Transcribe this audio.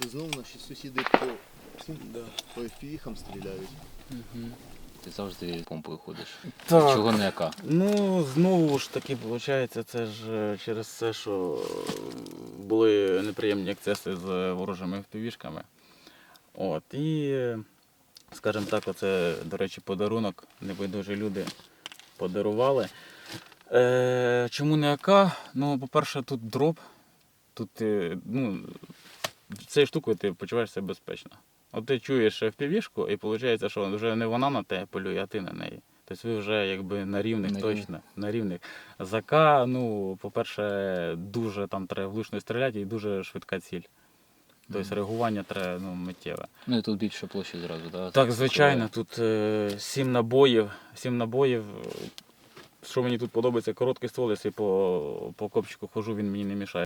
Це знову наші сусіди по, цим, по FPV-хам стріляють. Ти завжди помпою ходиш. Так. Чого не яка? Ну, знову ж таки, виходить, це ж е, через те, що були неприємні ексцеси з ворожими впівішками. От, і, скажімо так, оце, до речі, подарунок небайдужі люди подарували. Е, чому не АК? Ну, по-перше, тут дроп. Тут, е, ну, цією штукою ти почуваєш себе безпечно. От ти чуєш впівішку, і виходить, що вже не вона на тебе полює, а ти на неї. Тобто ви вже якби на рівних На рівних. точно. На рівних. ЗАК, ну, по-перше, дуже там треба влучно стріляти і дуже швидка ціль. Тобто Мгм. реагування треба ну, миттєве. Ну і тут більше площі зразу, да? Так, звичайно, тут е, сім набоїв. Сім набоїв. Що мені тут подобається, короткий ствол, якщо по, по копчику хожу, він мені не мішає.